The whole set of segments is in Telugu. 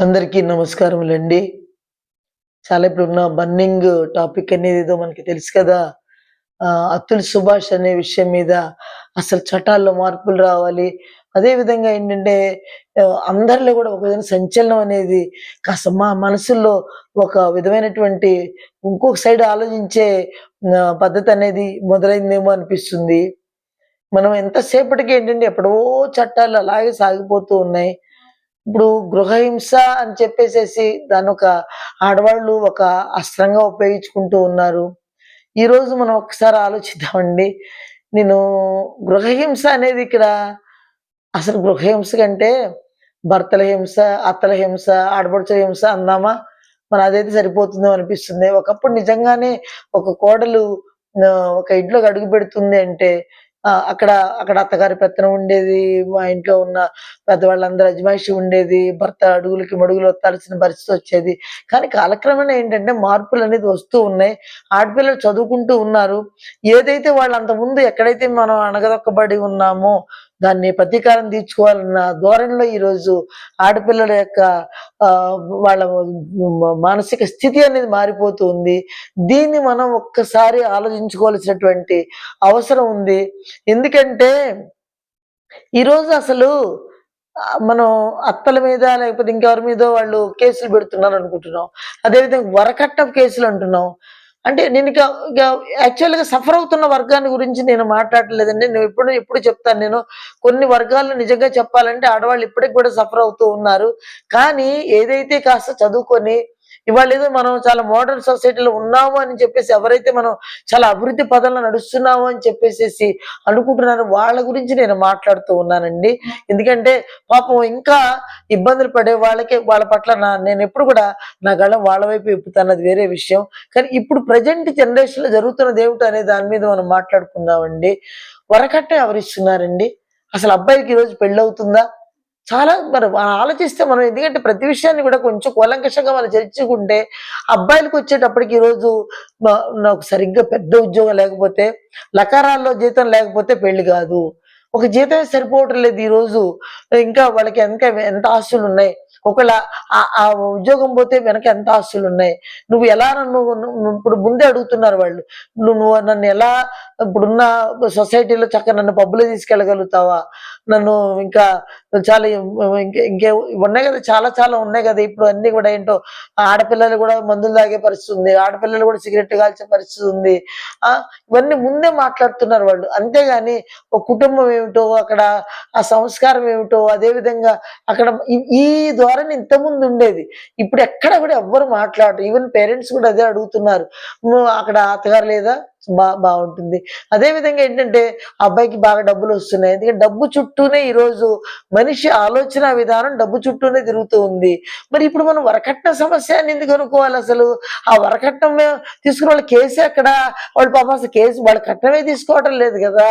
అందరికీ నమస్కారములండి. చాలా ఇప్పుడున్న బర్నింగ్ టాపిక్ అనేది ఏదో మనకి తెలుసు కదా! అతుల్ సుభాష్ అనే విషయం మీద అసలు చట్టాల్లో మార్పులు రావాలి. అదే విధంగా ఏంటంటే అందరిలో కూడా ఒక విధంగా సంచలనం అనేది కాస్త మా మనసుల్లో ఒక విధమైనటువంటి ఇంకొక సైడ్ ఆలోచించే పద్ధతి అనేది మొదలైందేమో అనిపిస్తుంది. మనం ఎంతసేపటికి ఏంటంటే ఎప్పుడో చట్టాలు అలాగే సాగిపోతూ ఉన్నాయి. ఇప్పుడు గృహహింస అని చెప్పేసేసి దాని ఒక ఆడవాళ్ళు ఒక అస్త్రంగా ఉపయోగించుకుంటూ ఉన్నారు. ఈరోజు మనం ఒకసారి ఆలోచిద్దామండి. నేను గృహహింస అనేది ఇక్కడ అసలు గృహహింస కంటే భర్తల హింస, అత్తల హింస, ఆడపడుచుల హింస అందామా? మన అదైతే సరిపోతుందో అనిపిస్తుంది. ఒకప్పుడు నిజంగానే ఒక కోడలు ఒక ఇంట్లోకి అడుగుపెడుతుంది అంటే అక్కడ అక్కడ అత్తగారి పెత్తనం ఉండేది. మా ఇంట్లో ఉన్న పెద్దవాళ్ళందరూ అజమాయిషి ఉండేది. భర్త అడుగులకి మడుగులు వత్తాల్సిన పరిస్థితి వచ్చేది. కానీ కాలక్రమేణా ఏంటంటే మార్పులు అనేది వస్తూ ఉన్నాయి. ఆడపిల్లలు చదువుకుంటూ ఉన్నారు. ఏదైతే వాళ్ళు అంతకుముందు ఎక్కడైతే మనం అణగదొక్కబడి ఉన్నామో దాన్ని ప్రతీకారం తీర్చుకోవాలన్న ధోరణిలో ఈరోజు ఆడపిల్లల యొక్క వాళ్ళ మానసిక స్థితి అనేది మారిపోతూ ఉంది. దీన్ని మనం ఒక్కసారి ఆలోచించుకోవాల్సినటువంటి అవసరం ఉంది. ఎందుకంటే ఈరోజు అసలు మనం అత్తల మీద లేకపోతే ఇంకెవరి మీద వాళ్ళు కేసులు పెడుతున్నారు అనుకుంటున్నాం అదేవిధంగా వరకట్ట కేసులు అంటున్నాం. అంటే నేను ఇక యాక్చువల్‌గా సఫర్ అవుతున్న వర్గాన్ని గురించి నేను మాట్లాడలేదండి నేను ఎప్పుడు ఎప్పుడు చెప్తాను నేను. కొన్ని వర్గాలు నిజంగా చెప్పాలంటే ఆడవాళ్ళు ఇప్పటికి కూడా సఫర్ అవుతూ ఉన్నారు. కానీ ఏదైతే కాస్త చదువుకొని ఇవాళ ఏదో మనం చాలా మోడర్న్ సొసైటీలో ఉన్నాము అని చెప్పేసి ఎవరైతే మనం చాలా అభివృద్ధి పదంలో నడుస్తున్నాము అని చెప్పేసి అనుకుంటున్నారు వాళ్ళ గురించి నేను మాట్లాడుతూ ఉన్నానండి. ఎందుకంటే పాపం ఇంకా ఇబ్బందులు పడే వాళ్ళకి వాళ్ళ పట్ల నా నేనెప్పుడు కూడా నా గళం వాళ్ళ వైపు విప్పుతాను వేరే విషయం. కానీ ఇప్పుడు ప్రజెంట్ జనరేషన్‌లో జరుగుతున్నది దేవుడు అనే దాని మీద మనం మాట్లాడుకుందామండి. వరకట్ట ఎవరు ఇస్తున్నారండి అసలు అబ్బాయికి ఈరోజు పెళ్ళవుతుందా? చాలా మనం ఆలోచిస్తే మనం ఎందుకంటే ప్రతి విషయాన్ని కూడా కొంచెం కూలంకషంగా మనం చర్చించుకుంటే అబ్బాయిలకొచ్చేటప్పటికి ఈరోజు నాకు సరిగ్గా పెద్ద ఉద్యోగం లేకపోతే, లకారాల్లో జీతం లేకపోతే పెళ్ళి కాదు. ఒక జీతమే సరిపోవటం లేదు ఈరోజు. ఇంకా వాళ్ళకి వెనక ఎంత ఆస్తులున్నాయి. ఒకవేళ ఆ ఆ ఉద్యోగం పోతే వెనక ఎంత ఆస్తులు ఉన్నాయి నువ్వు ఎలా నన్ను ఇప్పుడు ముందే అడుగుతున్నారు వాళ్ళు. నువ్వు నన్ను ఎలా ఇప్పుడున్న సొసైటీలో చక్కగా నన్ను పబ్‌లో తీసుకెళ్ళగలుగుతావా? నన్ను ఇంకా చాలా ఇంకే ఉన్నాయి కదా చాలా చాలా ఉన్నాయి కదా ఇప్పుడు అన్ని కూడా ఏంటో ఆడపిల్లలు కూడా మందులు తాగే పరిస్థితి ఉంది. ఆడపిల్లలు కూడా సిగరెట్ కాల్చే పరిస్థితి ఉంది. ఆ! ఇవన్నీ ముందే మాట్లాడుతున్నారు వాళ్ళు. అంతేగాని ఒక కుటుంబం ఏమిటో, అక్కడ ఆ సంస్కారం ఏమిటో, అదే విధంగా అక్కడ ఈ ధోరణి ఇంతకుముందు ఉండేది. ఇప్పుడు ఎక్కడ కూడా ఎవ్వరు మాట్లాడరు. ఈవెన్ పేరెంట్స్ కూడా అదే అడుగుతున్నారు. అక్కడ అత్తగారు లేదా? బా బాగుంటుంది అదే విధంగా ఏంటంటే అబ్బాయికి బాగా డబ్బులొస్తున్నాయి. ఎందుకంటే డబ్బు చుట్టూనే ఈరోజు మనిషి ఆలోచన విధానం డబ్బు చుట్టూనే తిరుగుతూ ఉంది. మరి ఇప్పుడు మనం వరకట్న సమస్య అని ఎందుకు అనుకోవాలసలు? ఆ వరకట్నం తీసుకున్న వాళ్ళ కేసు ఎక్కడ? వాళ్ళు పాప అసలు కేసు వాళ్ళ కట్నమే తీసుకోవటం లేదు కదా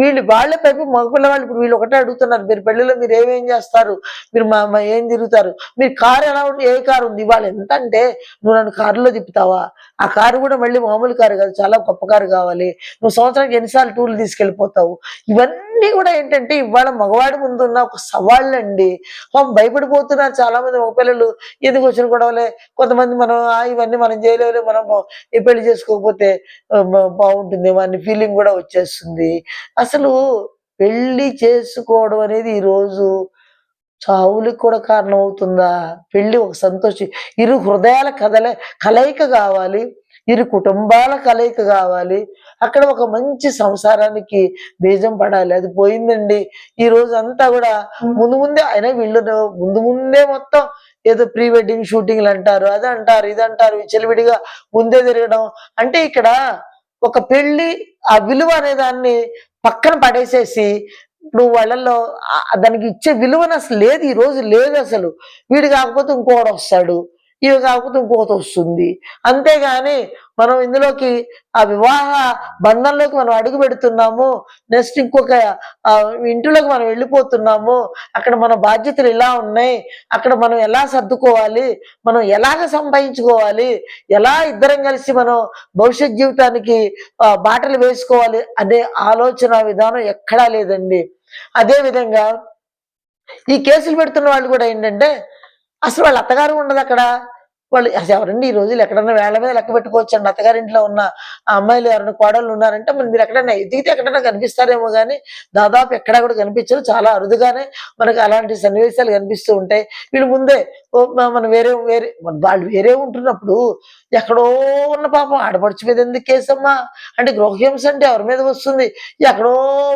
వీళ్ళు వాళ్ళే పైపు మగ పిల్లవాళ్ళు ఇప్పుడు వీళ్ళు ఒకటే అడుగుతున్నారు. మీరు పెళ్ళిలో మీరు ఏమేం చేస్తారు మీరు మా ఏం తిరుగుతారు? మీరు కారు ఎలా ఉంది? ఏ కారు ఉంది? ఇవాళ ఎంతంటే నువ్వు నన్ను కారులో తిప్పుతావా? ఆ కారు కూడా మళ్ళీ మామూలు కారు కాదు చాలా గొప్ప కారు కావాలి నువ్వు సంవత్సరానికి ఎన్నిసార్లు టూర్‌లు తీసుకెళ్ళిపోతావు? ఇవన్నీ కూడా ఏంటంటే ఇవాళ మగవాడి ముందున్న ఒక సవాళ్ళండి. మనం భయపడిపోతున్నారు చాలా మంది మగపిల్లలు పిల్లలు. ఎందుకొచ్చిన గొడవలే. కొంతమంది మనం ఇవన్నీ మనం చేయలేవులే మనం పెళ్ళి చేసుకోకపోతే బాగుంటుంది బ అనే ఫీలింగ్ కూడా వచ్చేస్తుంది. అసలు పెళ్ళి చేసుకోవడం అనేది ఈరోజు చావులకు కూడా కారణం అవుతుందా పెళ్ళి ఒక సంతోషం ఇరు హృదయాల కదలే కలయిక కావాలి ఇరు కుటుంబాల కలయిక గావాలి. అక్కడ ఒక మంచి సంసారానికి బీజం పడాలి. అది పోయిందండి. ఈ రోజంతా గూడా ముందు ముందే అయినా వీళ్ళు ముందు ముందే మొత్తం ఏదో ప్రీ వెడ్డింగ్ షూటింగ్‌లంటారు. అదంటారు, ఇదంటారు విచ్చలవిడిగా ముందే తిరగడం. అంటే ఇక్కడ ఒక పెళ్ళి ఆ విలువ అనే దాన్ని పక్కన పడేసేసి ఇప్పుడు వాళ్ళలో ఆహ్, దానికి ఇచ్చే విలువనసలు లేదు. ఈ రోజు లేదసలు. వీడు కాకపోతే ఇంకోడొస్తాడు. ఇవి కాకపోతే ఇంకొకతొస్తుంది. అంతేగాని మనం ఇందులోకి ఆ వివాహ బంధంలోకి మనం అడుగు పెడుతున్నాము. నెక్స్ట్ ఇంకొక ఇంటిలోకి మనం వెళ్ళిపోతున్నాము. అక్కడ మన బాధ్యతలు ఇలా ఉన్నాయి. అక్కడ మనం ఎలా సర్దుకోవాలి? మనం ఎలాగ సంపాదించుకోవాలి? ఎలా ఇద్దరం కలిసి మనం భవిష్యత్ జీవితానికి బాటలు వేసుకోవాలి అనే ఆలోచన విధానం ఎక్కడా లేదండి. అదే విధంగా ఈ కేసులు పెడుతున్న వాళ్ళు కూడా ఏంటంటే అసలు వాళ్ళ అత్తగారు ఉండదు అక్కడ. వాళ్ళు అసలు ఎవరండి ఈ రోజులు? ఎక్కడన్నా వేళ మీద లెక్క పెట్టుకోవచ్చు అండి అత్తగారింట్లో ఉన్న అమ్మాయిలు ఎవరైనా కోడళ్ళు ఉన్నారంటే మరి మీరు ఎక్కడైనా ఎదిగితే ఎక్కడైనా కనిపిస్తారేమో కానీ దాదాపు ఎక్కడా కూడా కనిపించరు. చాలా అరుదుగానే మనకు అలాంటి సన్నివేశాలు కనిపిస్తూ ఉంటాయి. వీళ్ళు ముందే ఓ మనం వేరే వేరే వాళ్ళు వేరే ఉంటున్నప్పుడు ఎక్కడో ఉన్న పాపం ఆడపడుచు మీద ఎందుకు కేసమ్మా? అంటే గృహహింస అంటే ఎవరి మీద వస్తుంది? ఎక్కడో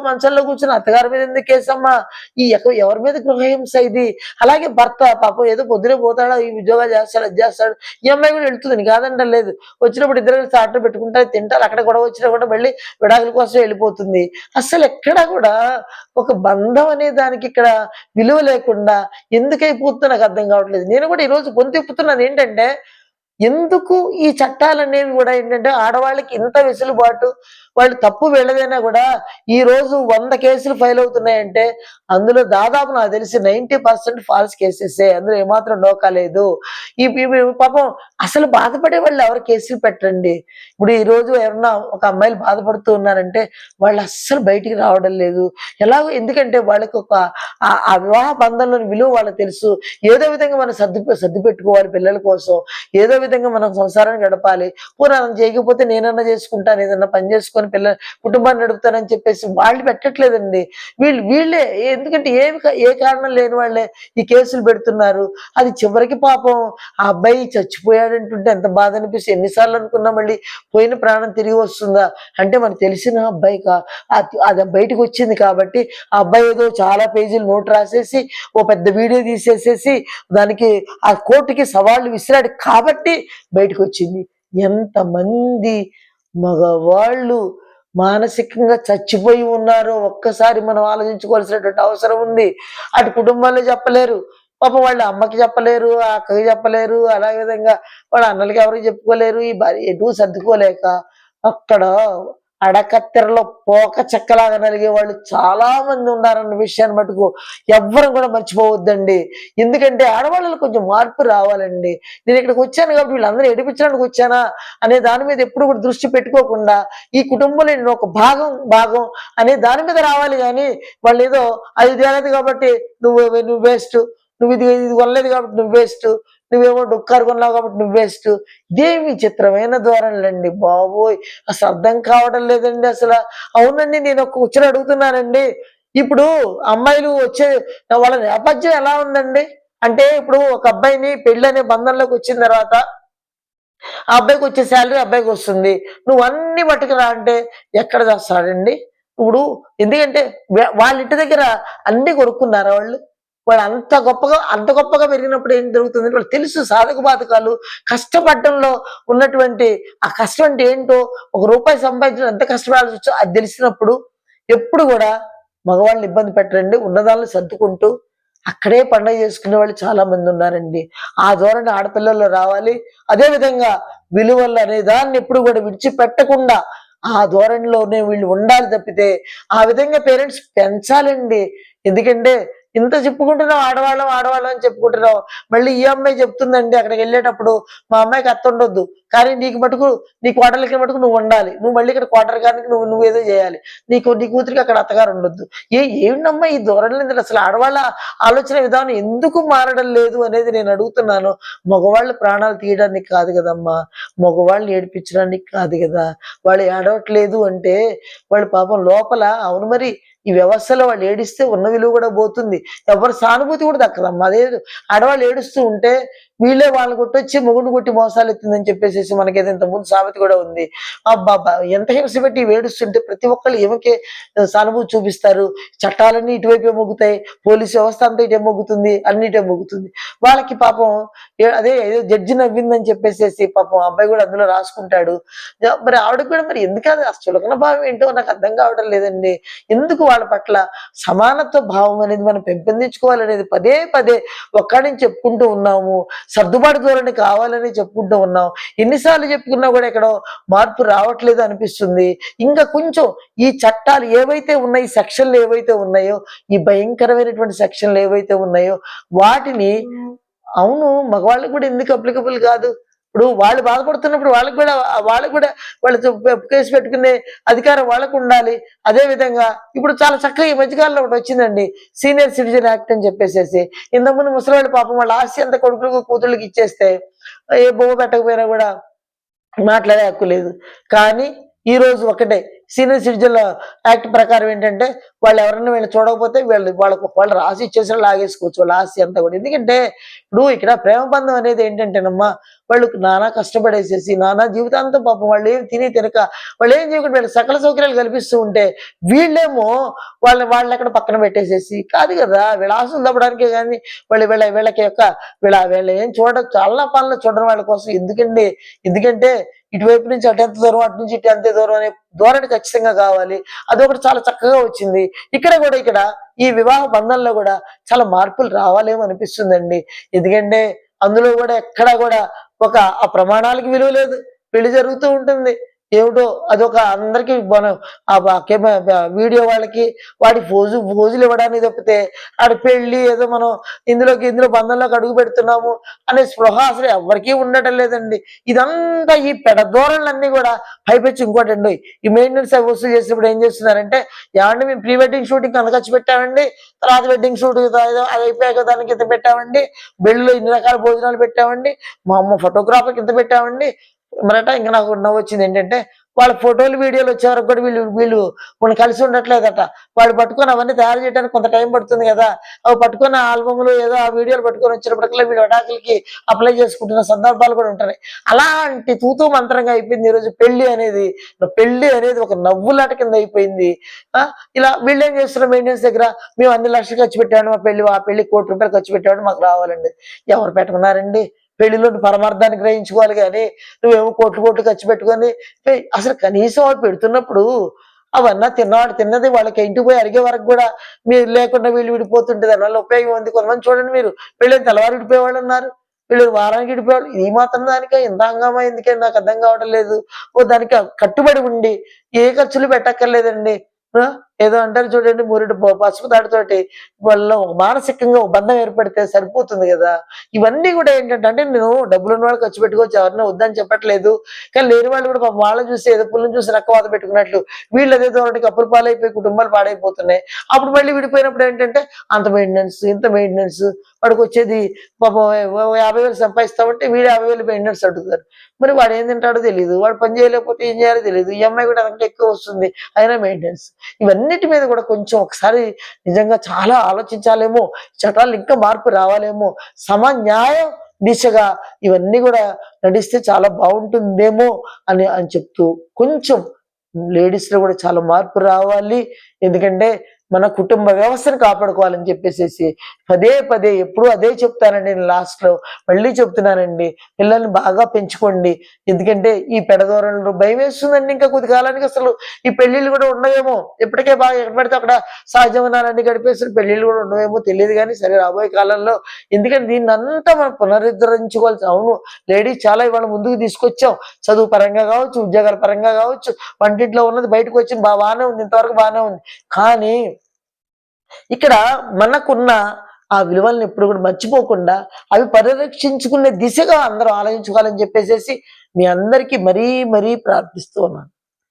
మంచంలో కూర్చుని అత్తగారి మీద ఎందుకు కేసమ్మా? ఈ ఎవరి మీద గృహహింస ఇది? అలాగే భర్త పాపం ఏదో పొద్దునే పోతాడా? ఈ ఉద్యోగాలు చేస్తాడు అది చేస్తాడు. ఈ అమ్మాయి కూడా వెళుతుంది. నీకు కాదంటే లేదు. వచ్చినప్పుడు ఇద్దరు కలిసి ఆటలు పెట్టుకుంటారు తింటారు. అక్కడ గొడవ వచ్చినా కూడా మళ్ళీ విడాకుల కోసం వెళ్ళిపోతుంది. అసలు ఎక్కడ కూడా ఒక బంధం అనే దానికి ఇక్కడ విలువ లేకుండా ఎందుకు నాకు అర్థం కావట్లేదు. నేను కూడా ఈరోజు గొంతెప్పుతున్నాను ఏంటంటే ఎందుకు ఈ చట్టాలు అనేవి కూడా ఏంటంటే ఆడవాళ్ళకి ఇంత వెసులుబాటు వాళ్ళు తప్పు వెళ్ళదైనా కూడా ఈ రోజు వంద కేసులు ఫైల్ అవుతున్నాయంటే అందులో దాదాపు నాకు తెలిసి నైన్టీ పర్సెంట్ ఫాల్స్ కేసెస్ అందులో ఏమాత్రం డోకా లేదు. ఈ పాపం అసలు బాధపడే వాళ్ళు ఎవరు కేసులు పెట్టండి ఇప్పుడు ఈ రోజు ఎవరన్నా ఒక అమ్మాయిలు బాధపడుతూ ఉన్నారంటే వాళ్ళు అస్సలు బయటికి రావడం లేదు. ఎలాగో ఎందుకంటే వాళ్ళకి ఒక ఆ- వివాహ బంధంలోని విలువ వాళ్ళకి తెలుసు. ఏదో విధంగా మనం సర్ది సర్ది పెట్టుకోవాలి పిల్లల కోసం. ఏదో విధంగా మనం సంసారాన్ని గడపాలి. పూర్వం చేయకపోతే నేనన్నా చేసుకుంటాను ఏదన్నా పని చేసుకొని పిల్లల కుటుంబాన్ని నడుపుతానని చెప్పేసి వాళ్ళు పెట్టట్లేదండి. వీళ్ళు వీళ్ళే ఎందుకంటే ఏమి ఏ కారణం లేని వాళ్ళే ఈ కేసులు పెడుతున్నారు. అది చివరికి పాపం ఆ అబ్బాయి చచ్చిపోయాడంటుంటే ఎంత బాధ అనిపిస్తుంది ఎన్నిసార్లు అనుకున్నా మళ్ళీ పోయిన ప్రాణం తిరిగి వస్తుందా? అంటే మనకు తెలిసిన అబ్బాయి కా అది అది బయటకు వచ్చింది కాబట్టి ఆ అబ్బాయి ఏదో చాలా పేజీలు నోట్ రాసేసి ఓ పెద్ద వీడియో తీసేసేసి దానికి ఆ కోర్టుకి సవాళ్ళు విసిరాడు కాబట్టి బయటకు వచ్చింది. ఎంతమంది మగవాళ్ళు మానసికంగా చచ్చిపోయి ఉన్నారో ఒక్కసారి మనం ఆలోచించుకోవాల్సినటువంటి అవసరం ఉంది. అటు కుటుంబాల్లో చెప్పలేరు. పాపం వాళ్ళ అమ్మకి చెప్పలేరు ఆ అక్కకి చెప్పలేరు. అలా విధంగా వాళ్ళ అన్నలకి ఎవరికి చెప్పుకోలేరు. ఈ భార్య ఎటు సర్దుకోలేక అక్కడ అడకత్తెరలో పోక చెక్కలాగా నలిగే వాళ్ళు చాలా మంది ఉన్నారన్న విషయాన్ని మటుకు ఎవ్వరం కూడా మర్చిపోవద్దండి. ఎందుకంటే ఆడవాళ్ళలో కొంచెం మార్పు రావాలండి. నేను ఇక్కడికి వచ్చాను కాబట్టి వీళ్ళందరూ ఏడిపించడానికి వచ్చానా అనే దాని మీద ఎప్పుడు కూడా దృష్టి పెట్టుకోకుండా ఈ కుటుంబంలో నేను ఒక భాగం భాగం అనే దాని మీద రావాలి కానీ వాళ్ళు ఏదో అది తేలేదు కాబట్టి నువ్వు నువ్వు వేస్ట్ నువ్వు ఇది ఇది కొనలేదు కాబట్టి నువ్వు వేస్ట్ నువ్వేమో డొక్కారు కొన్నావు కాబట్టి నువ్వు వేస్ట్ ఇదేమి చిత్రమైన ధోరణులండి బాబోయ్. అసలు అర్థం కావడం లేదండి అసలు. అవునండి నేను ఒక కూర్చొని అడుగుతున్నానండి. ఇప్పుడు అమ్మాయిలు వచ్చే వాళ్ళ నేపథ్యం ఎలా ఉందండి? అంటే ఇప్పుడు ఒక అబ్బాయిని పెళ్ళి అనే బంధంలోకి వచ్చిన తర్వాత ఆ అబ్బాయికి వచ్చే శాలరీ అబ్బాయికి వస్తుంది. నువ్వు అన్ని పట్టుకురా అంటే ఎక్కడ చేస్తాడండి ఇప్పుడు ఎందుకంటే వాళ్ళ ఇంటి దగ్గర అన్ని కొనుక్కున్నారా వాళ్ళు? వాళ్ళు అంత గొప్పగా అంత గొప్పగా పెరిగినప్పుడు ఏం జరుగుతుంది వాళ్ళు తెలుసు సాధక బాధకాలు కష్టపడటంలో ఉన్నటువంటి ఆ కష్టం అంటే ఏంటో ఒక రూపాయి సంపాదించడం ఎంత కష్టపడాల్సి వచ్చో అది తెలిసినప్పుడు ఎప్పుడు కూడా మగవాళ్ళని ఇబ్బంది పెట్టరండి ఉన్నదాన్ని సర్దుకుంటూ అక్కడే పండగ చేసుకునే వాళ్ళు చాలా మంది ఉన్నారండి. ఆ ధోరణి ఆడపిల్లల్లో రావాలి. అదే విధంగా విలువలు అనే దాన్ని ఎప్పుడు కూడా విడిచిపెట్టకుండా ఆ ధోరణిలోనే వీళ్ళు ఉండాలి తప్పితే ఆ విధంగా పేరెంట్స్ పెంచాలండి. ఎందుకంటే ఇంత చెప్పుకుంటున్నావు ఆడవాళ్ళం ఆడవాళ్ళం అని చెప్పుకుంటున్నావు. మళ్ళీ ఈ అమ్మాయి చెప్తుందండి అక్కడికి వెళ్ళేటప్పుడు మా అమ్మాయికి అత్త ఉండొద్దు. కానీ నీకు మటుకు నీ కోటలకి మటుకు నువ్వు ఉండాలి. నువ్వు మళ్ళీ ఇక్కడ కోటర గారికి నువ్వు నువ్వేదో చేయాలి. నీకు నీ కూతురికి అక్కడ అత్తగారు ఉండొద్దు. ఏ ఏమిటమ్మా ఈ ధోరణి ఏంటి? అసలు ఆడవాళ్ళ ఆలోచన విధానం ఎందుకు మారడం లేదు అనేది నేను అడుగుతున్నాను. మగవాళ్ళ ప్రాణాలు తీయడానికి కాదు కదమ్మా. మగవాళ్ళని ఏడిపించడానికి కాదు కదా. వాళ్ళు ఏడవట్లేదు అంటే వాళ్ళు పాపం లోపల అవును మరి ఈ వ్యవస్థలో వాళ్ళు ఏడిస్తే ఉన్న విలువ కూడా పోతుంది. ఎవరు సానుభూతి కూడా దక్కదమ్మా. అదే ఆడవాళ్ళు ఏడుస్తూ ఉంటే వీళ్ళే వాళ్ళని కొట్టొచ్చి మొగుడు కొట్టి మోసాలు ఎత్తుందని చెప్పేసి మనకి ఏదో ఇంత ముందు సామెత కూడా ఉంది. అబ్బా ఎంత హింస పెట్టి వేడుస్తుంటే ప్రతి ఒక్కళ్ళు ఏమకే సానుభూతి చూపిస్తారు? చట్టాలన్నీ ఇటువైపే మొగ్గుతాయి. పోలీసు వ్యవస్థ అంతా ఇటే మొగ్గుతుంది. అన్నిటే మొగ్గుతుంది. వాళ్ళకి పాపం అదే ఏదో జడ్జి నవ్విందని చెప్పేసి పాపం అబ్బాయి కూడా అందులో రాసుకుంటాడు. మరి ఆవిడకి కూడా మరి ఎందుకు అది ఆ చులకన భావం ఏంటో నాకు అర్థం కావడం లేదండి. ఎందుకు వాళ్ళ పట్ల సమానత్వ భావం అనేది మనం పెంపొందించుకోవాలనేది పదే పదే ఒక్కడి నుంచి చెప్పుకుంటూ ఉన్నాము. సర్దుబాటు ధోరణి కావాలని చెప్పుకుంటూ ఉన్నాం. ఎన్నిసార్లు చెప్పుకున్నా కూడా ఎక్కడో మార్పు రావట్లేదు అనిపిస్తుంది. ఇంకా కొంచెం ఈ చట్టాలు ఏవైతే ఉన్నాయో ఈ సెక్షన్లు ఏవైతే ఉన్నాయో ఈ భయంకరమైనటువంటి సెక్షన్లు ఏవైతే ఉన్నాయో వాటిని అవును మగవాళ్ళకి కూడా ఎందుకు అప్లికబుల్ కాదు? ఇప్పుడు వాళ్ళు బాధపడుతున్నప్పుడు వాళ్ళకి కూడా వాళ్ళకి కూడా వాళ్ళు కేసు పెట్టుకునే అధికారం వాళ్ళకు ఉండాలి. అదే విధంగా ఇప్పుడు చాలా చక్కగా ఈ మధ్యకాలంలో ఒకటి వచ్చిందండి. సీనియర్ సిటిజన్ యాక్ట్ అని చెప్పేసేసి. ఇంతకుముందు ముసలివాళ్ళ పాపం వాళ్ళ ఆస్తి అంత కొడుకులకు కూతుళ్ళకి ఇచ్చేస్తే ఏ బొమ్మ పెట్టకపోయినా కూడా మాట్లాడే హక్కు లేదు. కానీ ఈ రోజు ఒకటే. సీనియర్ సిటిజన్ యాక్ట్ ప్రకారం ఏంటంటే వాళ్ళు ఎవరైనా వీళ్ళు చూడకపోతే వీళ్ళు వాళ్ళకు వాళ్ళు రాసి ఇచ్చేసిన లాగేసుకోవచ్చు వాళ్ళ ఆస్తి అంతా కూడా. ఎందుకంటే ఇప్పుడు ఇక్కడ ప్రేమ బంధం అనేది ఏంటంటేనమ్మా వాళ్ళు నానా కష్టపడేసేసి నానా జీవితాంతం పాపం వాళ్ళు ఏం తిని తినక వాళ్ళు ఏం చేయకుండా వీళ్ళకి సకల సౌకర్యాలు కల్పిస్తూ ఉంటే వీళ్ళేమో వాళ్ళని వాళ్ళని అక్కడ పక్కన పెట్టేసేసి కాదు కదా వీళ్ళ ఆశలు తప్పడానికే కానీ వాళ్ళు వీళ్ళ వీళ్ళకి యొక్క వీళ్ళ వీళ్ళ ఏం చూడ చాలా పనులు చూడడం వాళ్ళ కోసం. ఎందుకండి? ఎందుకంటే ఇటువైపు నుంచి అటెంత దూరం అటు నుంచి ఇటు అంతే దూరం అనే ధోరణి ఖచ్చితంగా కావాలి. అదొకటి చాలా చక్కగా వచ్చింది. ఇక్కడ కూడా ఇక్కడ ఈ వివాహ బంధంలో కూడా చాలా మార్పులు రావాలేమో అనిపిస్తుందండి. ఎందుకంటే అందులో కూడా ఎక్కడా కూడా ఒక ఆ ప్రమాణాలకి విలువ లేదు. పెళ్ళి జరుగుతూ ఉంటుంది. ఏమిటో అదొక అందరికి మనం ఆ కెమె- వీడియో వాళ్ళకి వాడి ఫోజు ఫోజులు ఇవ్వడానికి తప్పితే ఆడ పెళ్ళి ఏదో మనం ఇందులోకి ఇందులో బంధంలోకి అడుగు పెడుతున్నాము అనే స్పృహ అసలు ఎవరికీ ఉండటం లేదండి. ఇదంతా ఈ పెడధోరణులన్నీ కూడా పైపెచ్చి ఇంకోటి అండి. ఈ మెయింటెనెన్స్ వసూలు చేసినప్పుడు ఏం చేస్తున్నారంటే ఏమంటే మేము ప్రీ వెడ్డింగ్ షూటింగ్ కనుక ఖర్చు పెట్టామండి తర్వాత వెడ్డింగ్ షూట్ అది అయిపోయాక దానికి ఇంత పెట్టామండి బెళ్ళిలో ఇన్ని రకాల భోజనాలు పెట్టామండి మా అమ్మ ఫోటోగ్రాఫర్కి ఇంత పెట్టామండి మరట ఇంకా నాకు నవ్వు వచ్చింది ఏంటంటే వాళ్ళ ఫోటోలు వీడియోలు వచ్చే వరకు కూడా వీళ్ళు వీళ్ళు మనం కలిసి ఉండట్లేదట. వాళ్ళు పట్టుకొని అవన్నీ తయారు చేయడానికి కొంత టైం పడుతుంది కదా. అవి పట్టుకొని ఆల్బమ్లు ఏదో ఆ వీడియోలు పట్టుకొని వచ్చినప్పటికల్లా వీళ్ళు వడాకులకి అప్లై చేసుకుంటున్న సందర్భాలు కూడా ఉంటున్నాయి. అలాంటి తూతూ మంత్రంగా అయిపోయింది ఈరోజు పెళ్ళి అనేది. పెళ్ళి అనేది ఒక నవ్వులాట కింద అయిపోయింది. ఆ, ఇలా వీళ్ళు ఏం చేస్తున్నారు మెయింటెనెన్స్ దగ్గర? మేము అన్ని లక్షలు ఖర్చు పెట్టాము మా పెళ్ళి ఆ పెళ్ళి కోటి రూపాయలు ఖర్చు పెట్టాము మాకు రావాలండి. ఎవరు పెట్టుకున్నారండి పెళ్ళిలో పరమార్థాన్ని గ్రహించుకోవాలి కానీ నువ్వేమో కొట్టు కొట్టు ఖర్చు పెట్టుకొని అసలు కనీసం వాళ్ళు పెడుతున్నప్పుడు అవన్నా తిన్నవాడు తిన్నది వాళ్ళకి ఇంటికి పోయి అరిగే వరకు కూడా మీరు లేకుండా వీళ్ళు విడిపోతుంటే దానివల్ల ఉపయోగం ఉంది. కొంతమంది చూడండి మీరు వీళ్ళని తెల్లవారు విడిపోయేవాళ్ళు ఉన్నారు. వీళ్ళు వారానికి విడిపోయేవాళ్ళు. ఇది మాత్రం దానికే ఇంత హంగామా ఎందుకే నాకు అర్థం కావడం లేదు. ఓ దానికి కట్టుబడి ఉండి ఏ ఖర్చులు పెట్టక్కర్లేదండి. ఏదో అంటారు చూడండి మురుడు పసుపు దాటితోటి వాళ్ళ మానసికంగా బంధం ఏర్పడితే సరిపోతుంది కదా. ఇవన్నీ కూడా ఏంటంటే అంటే నేను డబ్బులు ఉన్న వాళ్ళు ఖర్చు పెట్టుకోవచ్చు ఎవరినో వద్దని చెప్పట్లేదు. కానీ లేని వాళ్ళు కూడా వాళ్ళని చూసి ఏదో పుల్లని చూసి రక్కవాత పెట్టుకున్నట్లు వీళ్ళు అదే ధోరణికి అప్పులు పాలైపోయి కుటుంబాలు పాడైపోతున్నాయి. అప్పుడు మళ్ళీ విడిపోయినప్పుడు ఏంటంటే అంత మెయింటెనెన్స్ ఇంత మెయింటెనెన్స్ వాడికి వచ్చేది పాపం యాభై వేలు సంపాదిస్తామంటే వీడు యాభై వేలు మెయింటెనెన్స్ అడుగుతారు. మరి వాడు ఏం తింటాడో తెలియదు వాడు పని చేయలేకపోతే ఏం చేయాలో తెలియదు ఈ అమ్మాయి కూడా అంత ఎక్కువ వస్తుంది. అయినా మెయింటెనెన్స్ ఇవన్నీ ఇవన్నిటి మీద కూడా కొంచెం ఒకసారి నిజంగా చాలా ఆలోచించాలేమో చట్టాలు ఇంకా మార్పు రావాలేమో సమన్యాయం దిశగా ఇవన్నీ కూడా నడిస్తే చాలా బాగుంటుందేమో అని అని చెప్తూ కొంచెం లేడీస్లో కూడా చాలా మార్పు రావాలి. ఎందుకంటే మన కుటుంబ వ్యవస్థను కాపాడుకోవాలని చెప్పేసి పదే పదే ఎప్పుడు అదే చెప్తానండి నేను లాస్ట్లో. మళ్ళీ చెప్తున్నానండి పిల్లల్ని బాగా పెంచుకోండి. ఎందుకంటే ఈ పెడదోరణలు భయం వేస్తుందండి ఇంకా కొద్ది కాలానికి అసలు. ఈ పెళ్ళిళ్ళు కూడా ఉండవేమో. ఇప్పటికే బాగా ఎక్కడపడితే అక్కడ సహజమనాలన్నీ గడిపేసిన పెళ్ళిళ్ళు కూడా ఉండవేమో తెలియదు కానీ సరే రాబోయే కాలంలో ఎందుకంటే దీన్ని అంతా మనం పునరుద్ధరించుకోవాల్సి అవును. లేడీస్ చాలా ఇవాళ ముందుకు తీసుకొచ్చాం. చదువు పరంగా కావచ్చు ఉద్యోగాల పరంగా కావచ్చు. వంటింట్లో ఉన్నది బయటకు వచ్చింది బాగానే ఉంది. ఇంతవరకు బాగానే ఉంది. కానీ ఇక్కడ మనకున్న ఆ విలువలను ఎప్పుడు కూడా మర్చిపోకుండా అవి పరిరక్షించుకునే దిశగా అందరూ ఆలోచించుకోవాలని చెప్పేసేసి మీ అందరికీ మరీ మరీ ప్రార్థిస్తూ ఉన్నాను.